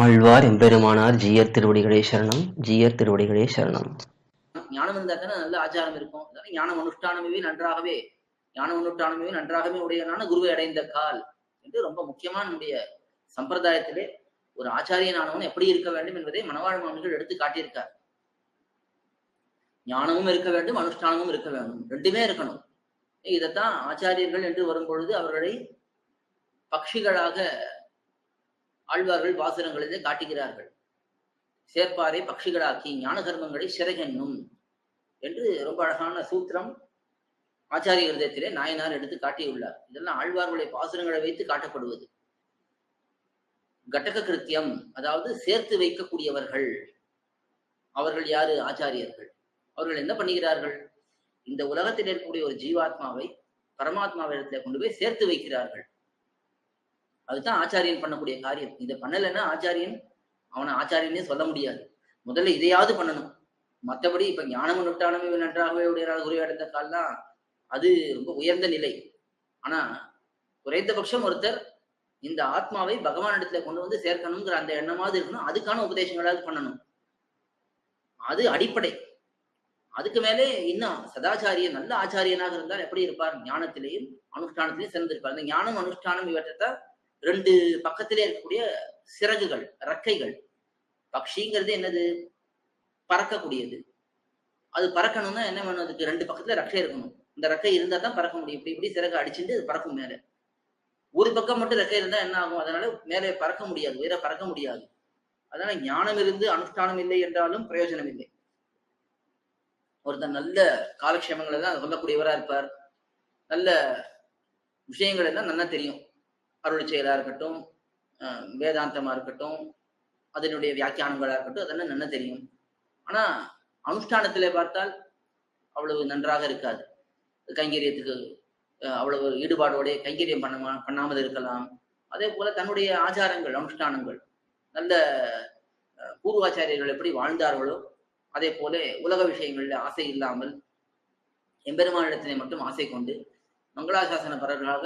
ஆழ்வார் எம்பெருமானார் ஜீயர் திருவடிகளே சரணம் ஜீயர் திருவடிகளே சரணம். ஞானம் இருந்தா தானே நல்ல ஆச்சாரம் இருக்கும். அதனால ஞானம் அனுஷ்டானமே நன்றாகவே ஞானம் அனுஷ்டானமே நன்றாகவே உடையனான குருவை அடைந்த கால் என்று ரொம்ப முக்கியமான நம்முடைய சம்பிரதாயத்திலே ஒரு ஆச்சாரியனானவன் எப்படி இருக்க வேண்டும் என்பதை மணவாழ் மாமிகள் எடுத்து காட்டியிருக்கார். ஞானமும் இருக்க வேண்டும் அனுஷ்டானமும் இருக்க வேண்டும். ரெண்டுமே இருக்கணும். இதைத்தான் ஆச்சாரியர்கள் என்று வரும்பொழுது அவர்களை பக்ஷிகளாக ஆழ்வார்கள் வாசனங்களிலே காட்டுகிறார்கள். சேர்ப்பாரை பக்ஷிகளாக்கி ஞான கர்மங்களை சிறகென்னும் என்று ரொம்ப அழகான சூத்திரம் ஆச்சாரிய ஹிருதயத்திலே நாயனார் எடுத்து காட்டியுள்ளார். இதெல்லாம் ஆழ்வார்களுடைய பாசுரங்களை வைத்து காட்டப்படுவது. கட்டக கிருத்தியம் அதாவது சேர்த்து வைக்கக்கூடியவர்கள் அவர்கள் யாரு? ஆச்சாரியர்கள். அவர்கள் என்ன பண்ணுகிறார்கள்? இந்த உலகத்தில் இருக்கக்கூடிய ஒரு ஜீவாத்மாவை பரமாத்மாவிடத்துல கொண்டு போய் சேர்த்து வைக்கிறார்கள். அதுதான் ஆச்சாரியன் பண்ணக்கூடிய காரியம். இதை பண்ணலைன்னா ஆச்சாரியன் அவனை ஆச்சாரியனே சொல்ல முடியாது. முதல்ல இதையாவது பண்ணணும். மற்றபடி இப்ப ஞானம் நுட்டானமே நன்றாகவே உடையனால் குரு அடைந்த கால்லாம் அது ரொம்ப உயர்ந்த நிலை. ஆனா குறைந்தபட்சம் ஒருத்தர் இந்த ஆத்மாவை பகவான் இடத்துல கொண்டு வந்து சேர்க்கணுங்கிற அந்த எண்ணமாவது இருக்கணும். அதுக்கான உபதேசங்களாவது பண்ணணும். அது அடிப்படை. அதுக்கு மேலே இன்னும் சதாச்சாரியன் நல்ல ஆச்சாரியனாக இருந்தால் எப்படி இருப்பார்? ஞானத்திலேயும் அனுஷ்டானத்திலையும் சிறந்திருப்பார். இந்த ஞானம் அனுஷ்டானம் இவற்றைத்தான் ரெண்டு பக்கத்திலே இருக்கக்கூடிய சிறகுகள் ரக்கைகள் பக்ஷிங்கிறது என்னது? பறக்கக்கூடியது. அது பறக்கணும்னா என்ன வேணும்? அதுக்கு ரெண்டு பக்கத்துல ரக்கை இருக்கணும். இந்த ரக்கை இருந்தா தான் பறக்க முடியும். இப்படி இப்படி சிறகு அடிச்சுட்டு அது பறக்கும் மேலே. ஒரு பக்கம் மட்டும் ரெக்கை இருந்தா என்ன ஆகும்? அதனால மேலே பறக்க முடியாது. உயர பறக்க முடியாது. அதனால ஞானம் இருந்து அனுஷ்டானம் இல்லை என்றாலும் பிரயோஜனம் இல்லை. ஒருத்தர் நல்ல காலக்ஷேமங்களை எல்லாம் சொல்லக்கூடியவரா இருப்பார். நல்ல விஷயங்கள் எல்லாம் நல்லா தெரியும். அருள் செயலா இருக்கட்டும் வேதாந்தமாக வேதாந்தமா இருக்கட்டும் அதனுடைய வியாக்கியானங்களா இருக்கட்டும் அதெல்லாம் நல்லா தெரியும். ஆனா அனுஷ்டானத்திலே பார்த்தால் அவ்வளவு நன்றாக இருக்காது. கைங்கரியத்துக்கு அவ்வளவு ஈடுபாடோடைய கைங்கரியம் பண்ண பண்ணாமல் இருக்கலாம். அதே போல தன்னுடைய ஆச்சாரங்கள் அனுஷ்டானங்கள் நல்ல பூர்வாச்சாரியர்கள் எப்படி வாழ்ந்தார்களோ அதே போல உலக விஷயங்களில் ஆசை இல்லாமல் எம்பெருமானிடத்திலே மட்டும் ஆசை கொண்டு மங்களாசாசன பரர்களாக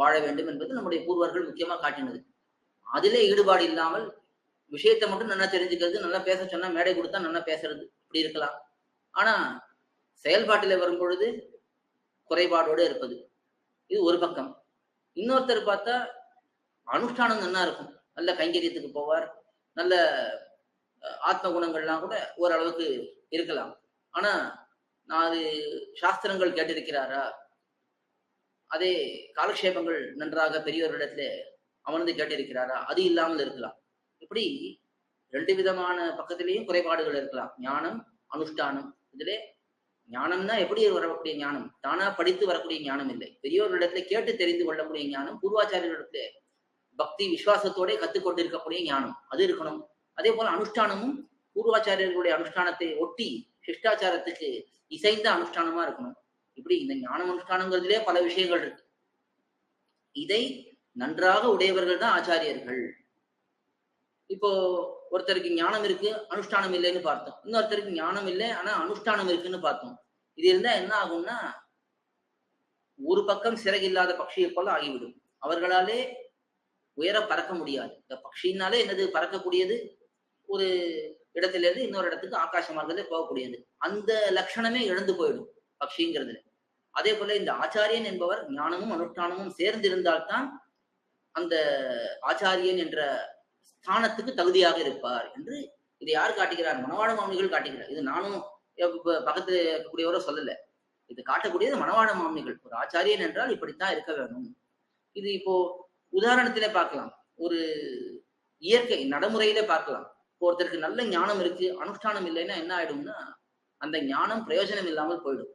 வாழ வேண்டும் என்பது நம்முடைய பூர்வர்கள் முக்கியமா காட்டினது. அதிலே ஈடுபாடு இல்லாமல் விஷயத்தை மட்டும் நல்லா தெரிஞ்சுக்கிறது நல்லா பேச சொன்னா மேடை கொடுத்தா நல்லா பேசுறது இப்படி இருக்கலாம். ஆனா செயல்பாட்டில வரும் பொழுது குறைபாடோடு இருப்பது. இது ஒரு பக்கம். இன்னொருத்தர் பார்த்தா அனுஷ்டானம் நல்லா இருக்கும். நல்ல கைங்கரியத்துக்கு போவார். நல்ல ஆத்ம குணங்கள்லாம் கூட ஓரளவுக்கு இருக்கலாம். ஆனா நான் அது சாஸ்திரங்கள் கேட்டிருக்கிறாரா? அதே காலக்ஷேபங்கள் நன்றாக பெரியவர்களிடத்துல அமர்ந்து கேட்டிருக்கிறாரா? அது இல்லாமல் இருக்கலாம். இப்படி ரெண்டு விதமான பக்கத்திலையும் குறைபாடுகள் இருக்கலாம். ஞானம் அனுஷ்டானம். இதுல ஞானம்னா எப்படி வரக்கூடிய ஞானம்? தானா படித்து வரக்கூடிய ஞானம் இல்லை. பெரியவர்களிடத்துல கேட்டு தெரிந்து கொள்ளக்கூடிய ஞானம் பூர்வாச்சாரியர்களிடத்துல பக்தி விசுவாசத்தோட கத்துக்கொண்டிருக்கக்கூடிய ஞானம். அது இருக்கணும். அதே போல அனுஷ்டானமும் பூர்வாச்சாரியர்களுடைய அனுஷ்டானத்தை ஒட்டி சிஷ்டாச்சாரத்துக்கு இசைந்த அனுஷ்டானமா இருக்கணும். இப்படி இந்த ஞானம் அனுஷ்டானங்கிறதுலே பல விஷயங்கள் இருக்கு. இதை நன்றாக உடையவர்கள் தான் ஆச்சாரியர்கள். இப்போ ஒருத்தருக்கு ஞானம் இருக்கு அனுஷ்டானம் இல்லைன்னு பார்த்தோம். இன்னொருத்தருக்கு ஞானம் இல்லை ஆனா அனுஷ்டானம் இருக்குன்னு பார்த்தோம். இது இருந்தா என்ன ஆகும்னா ஒரு பக்கம் சிறகில்லாத பட்சியை போல ஆகிவிடும். அவர்களாலே உயர பறக்க முடியாது. இந்த பட்சினாலே என்னது? பறக்கக்கூடியது? ஒரு இடத்துல இருந்து இன்னொரு இடத்துக்கு ஆகாச மார்க்கத்தில் போகக்கூடியது. அந்த லட்சணமே இழந்து போயிடும் பக்ஷிங்கிறதுல. அதே போல இந்த ஆச்சாரியன் என்பவர் ஞானமும் அனுஷ்டானமும் சேர்ந்திருந்தால்தான் அந்த ஆச்சாரியன் என்ற ஸ்தானத்துக்கு தகுதியாக இருப்பார் என்று இதை யார் காட்டுகிறார்? மணவாள மாமனிகள் காட்டுகிறார். இது நானும் பக்கத்துல இருக்கக்கூடியவரோ சொல்லல. இது காட்டக்கூடியது மணவாள மாமனிகள் ஒரு ஆச்சாரியன் என்றால் இப்படித்தான் இருக்க வேணும் இது இப்போ உதாரணத்திலே பார்க்கலாம். ஒரு இயற்கை நடைமுறையிலே பார்க்கலாம். ஒருத்தருக்கு நல்ல ஞானம் இருக்கு அனுஷ்டானம் இல்லைன்னா என்ன ஆயிடும்னா அந்த ஞானம் பிரயோஜனம் இல்லாமல் போயிடும்.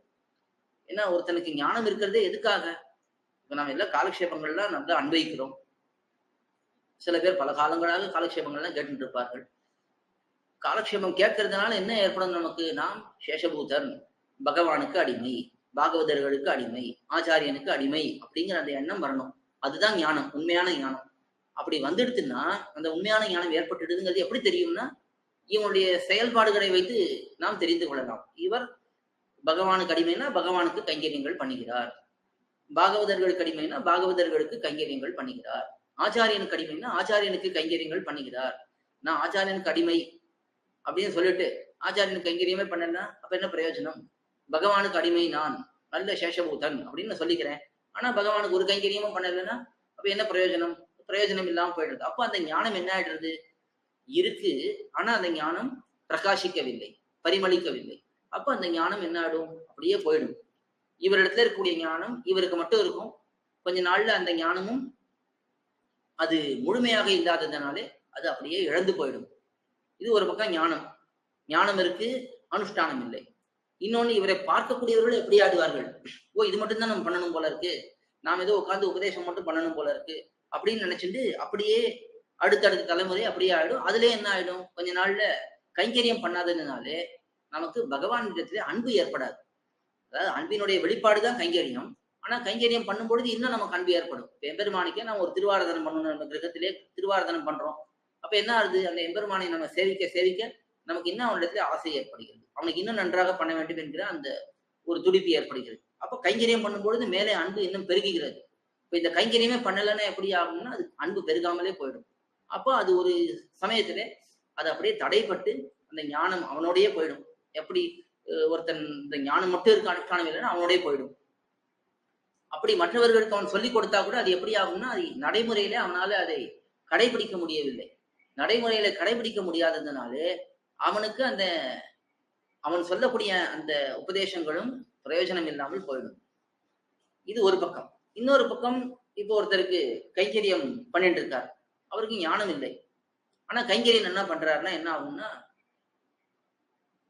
ஏன்னா ஒருத்தனுக்கு ஞானம் இருக்கிறதே எதுக்காக? இப்ப நம்ம எல்லாம் காலக்ஷேபங்கள்லாம் நம்ம அன்வைக்கிறோம் சில பேர் பல காலங்களாக காலக்ஷேபங்கள்லாம் கேட்டுட்டு இருப்பார்கள். காலக்ஷேபம் கேட்கறதுனால என்ன ஏற்படும் நமக்கு? நாம் சேஷபூதன் பகவானுக்கு அடிமை பாகவதர்களுக்கு அடிமை ஆச்சாரியனுக்கு அடிமை அப்படிங்கிற அந்த எண்ணம் வரணும். அதுதான் ஞானம் உண்மையான ஞானம். அப்படி வந்துடுத்துன்னா அந்த உண்மையான ஞானம் ஏற்பட்டுடுதுங்கிறது எப்படி தெரியும்னா இவனுடைய செயல்பாடுகளை வைத்து நாம் தெரிந்து கொள்ளலாம். இவர் பகவானுக்கு அடிமைனா பகவானுக்கு கைங்கரியங்கள் பண்ணுகிறார். பாகவதர்களுக்கு அடிமைனா பாகவதர்களுக்கு கைங்கரியங்கள் பண்ணுகிறார். ஆச்சாரியனுக்கு அடிமைனா ஆச்சாரியனுக்கு கைங்கரியங்கள் பண்ணுகிறார். நான் ஆச்சாரியனுக்கு அடிமை அப்படின்னு சொல்லிட்டு ஆச்சாரியனுக்கு கைங்கரியமே பண்ணேன்னா அப்ப என்ன பிரயோஜனம்? பகவானுக்கு அடிமை நான் நல்ல சேஷபூதன் அப்படின்னு நான் சொல்லிக்கிறேன். ஆனா பகவானுக்கு ஒரு கைங்கரியமும் பண்ணலைன்னா அப்ப என்ன பிரயோஜனம்? பிரயோஜனம் இல்லாம போயிடுறது அப்ப அந்த ஞானம் என்ன ஆயிடுறது? இருக்கு. ஆனா அந்த ஞானம் பிரகாசிக்கவில்லை பரிமளிக்கவில்லை. அப்ப அந்த ஞானம் என்ன ஆடும் அப்படியே போயிடும். இவரிடத்துல இருக்கக்கூடிய ஞானம் இவருக்கு மட்டும் இருக்கும். கொஞ்ச நாள்ல அந்த ஞானமும் அது முழுமையாக இல்லாததுனாலே அது அப்படியே இழந்து போயிடும். இது ஒரு பக்கம் ஞானம். ஞானம் இருக்கு அனுஷ்டானம் இல்லை. இன்னொன்னு இவரை பார்க்கக்கூடியவர்கள் எப்படி ஆடுவார்கள்? ஓ இது மட்டும் தான் நம்ம பண்ணணும் போல இருக்கு. நாம் ஏதோ உட்காந்து உபதேசம் மட்டும் பண்ணணும் போல இருக்கு. அப்படின்னு நினைச்சிட்டு அப்படியே அடுத்தடுத்த தலைமுறை அப்படியே ஆயிடும். அதுலயே என்ன ஆயிடும்? கொஞ்ச நாள்ல கைங்கரியம் பண்ணாததுனாலே நமக்கு பகவான் அன்பு ஏற்படாது. அதாவது அன்பினுடைய வெளிப்பாடுதான் கைங்கரியம். ஆனா கைங்கரியம் பண்ணும்பொழுது இன்னும் நமக்கு அன்பு ஏற்படும். இப்ப எம்பெருமானிக்கே நம்ம ஒரு திருவாரதனம் பண்ணணும் நம்ம கிரகத்திலே திருவாரதனம் பண்றோம். அப்ப என்ன ஆகுது? அந்த எம்பெருமானை நம்ம சேவிக்க சேவிக்க நமக்கு இன்னும் அவனிடத்துல ஆசை ஏற்படுகிறது. அவனுக்கு இன்னும் நன்றாக பண்ண வேண்டும் என்கிற அந்த ஒரு துடிப்பு ஏற்படுகிறது. அப்ப கைங்கரியம் பண்ணும்பொழுது மேலே அன்பு இன்னும் பெருகுகிறது. இப்ப இந்த கைங்கரியமே பண்ணலைன்னா எப்படி ஆகும்னா அது அன்பு பெருகாமலே போயிடும். அப்போ அது ஒரு சமயத்திலே அது அப்படியே தடைப்பட்டு அந்த ஞானம் அவனோடயே போயிடும். எப்படி ஒருத்தன் இந்த ஞானம் மட்டும் இருக்க அனுஷ்டானம் இல்லைன்னா போயிடும். அப்படி மற்றவர்களுக்கு அவன் சொல்லிக் கொடுத்தா கூட அது எப்படி ஆகும்னா அது நடைமுறையில அவனால அதை கடைபிடிக்க முடியவில்லை. நடைமுறையில கடைபிடிக்க முடியாததுனாலே அவனுக்கு அந்த அவன் சொல்லக்கூடிய அந்த உபதேசங்களும் பிரயோஜனம் இல்லாமல் போயிடும். இது ஒரு பக்கம். இன்னொரு பக்கம் இப்போ ஒருத்தருக்கு கைங்கரியம் பண்ணிட்டு இருக்கார். அவருக்கு ஞானம் இல்லை. ஆனா கைங்கரியம் என்ன பண்றாருன்னா என்ன ஆகும்னா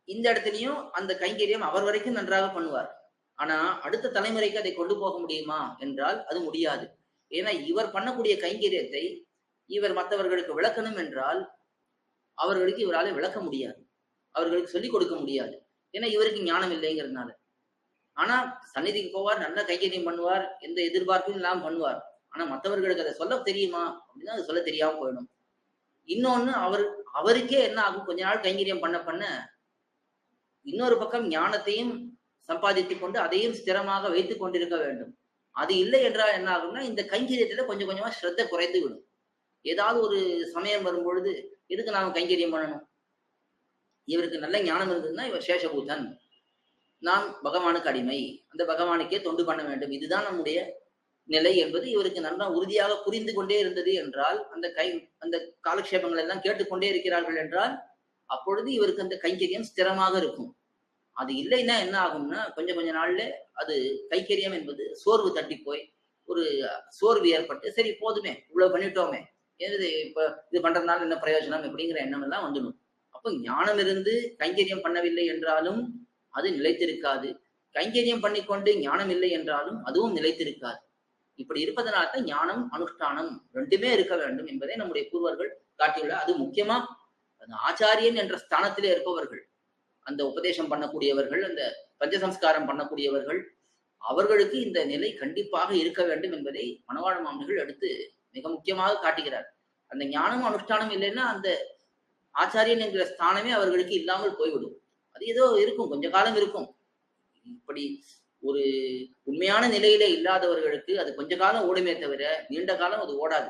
இந்த இடத்துலயும் அந்த கைங்கரியம் அவர் வரைக்கும் நன்றாக பண்ணுவார். ஆனா அடுத்த தலைமுறைக்கு அதை கொண்டு போக முடியுமா என்றால் அது முடியாது. ஏன்னா இவர் பண்ணக்கூடிய கைங்கரியத்தை இவர் மற்றவர்களுக்கு விளக்கணும் என்றால் அவர்களுக்கு இவரால விளக்க முடியாது. அவர்களுக்கு சொல்லிக் கொடுக்க முடியாது. ஏன்னா இவருக்கு ஞானம் இல்லைங்கிறதுனால. ஆனா சந்நிதிக்கு போவார் நல்ல கைங்கரியம் பண்ணுவார் எந்த எதிர்பார்ப்பும் இல்லாம பண்ணுவார். ஆனா மற்றவர்களுக்கு அதை சொல்ல தெரியுமா அப்படின்னா அது சொல்ல தெரியாம போயிடும். இன்னொன்னு அவர் அவருக்கே என்ன ஆகும்? கொஞ்ச நாள் கைங்கரியம் பண்ண பண்ண இன்னொரு பக்கம் ஞானத்தையும் சம்பாதித்துக் கொண்டு அதையும் ஸ்திரமாக வைத்துக் கொண்டிருக்க வேண்டும். அது இல்லை என்றால் என்ன ஆகும்னா இந்த கைங்கரியத்துல கொஞ்சம் கொஞ்சமா ஸ்ரத்த குறைந்து விடும். ஏதாவது ஒரு சமயம் வரும்பொழுது எதுக்கு நாம கைங்கரியம் பண்ணணும்? இவருக்கு நல்ல ஞானம் இருந்ததுன்னா இவர் சேஷபூதன். நாம் பகவானுக்கு அடிமை. அந்த பகவானுக்கே தொண்டு பண்ண வேண்டும். இதுதான் நம்முடைய நிலை என்பது இவருக்கு நல்லா உறுதியாக புரிந்து கொண்டே இருந்தது என்றால் அந்த கை அந்த காலக்ஷேபங்கள் எல்லாம் கேட்டுக்கொண்டே இருக்கிறார்கள் என்றால் அப்பொழுது இவருக்கு அந்த கைங்கரியம் ஸ்திரமாக இருக்கும். அது இல்லைன்னா என்ன ஆகும்னா கொஞ்சம் கொஞ்ச நாள்ல அது கைக்கரியம் என்பது சோர்வு தட்டி போய் ஒரு சோர்வு ஏற்பட்டு சரி போதுமே இவ்வளவு பண்ணிட்டோமே இது இப்ப இது பண்றதுனால என்ன பிரயோஜனம் அப்படிங்கிற எண்ணம் எல்லாம் வந்துடும். அப்போ ஞானம் இருந்து கைங்கரியம் பண்ணவில்லை என்றாலும் அது நிலைத்திருக்காது. கைங்கரியம் பண்ணிக்கொண்டு ஞானம் இல்லை என்றாலும் அதுவும் நிலைத்திருக்காது. இப்படி இருப்பதனால தான் ஞானம் அனுஷ்டானம் ரெண்டுமே இருக்க வேண்டும் என்பதை நம்முடைய பூர்வர்கள் காட்டியுள்ள அது முக்கியமா அந்த ஆச்சாரியன் என்ற ஸ்தானத்திலே இருப்பவர்கள் அந்த உபதேசம் பண்ணக்கூடியவர்கள் அந்த பஞ்சசம்ஸ்காரம் பண்ணக்கூடியவர்கள் அவர்களுக்கு இந்த நிலை கண்டிப்பாக இருக்க வேண்டும் என்பதை மணவாள மாமனிகள் அடுத்து மிக முக்கியமாக காட்டுகிறார். அந்த ஞானம் அனுஷ்டானம் இல்லைன்னா அந்த ஆச்சாரியன் என்கிற ஸ்தானமே அவர்களுக்கு இல்லாமல் போய்விடும். அது ஏதோ இருக்கும் கொஞ்ச காலம் இருக்கும். இப்படி ஒரு உண்மையான நிலையில இல்லாதவர்களுக்கு அது கொஞ்ச காலம் ஓடுமே தவிர நீண்ட காலம் அது ஓடாது.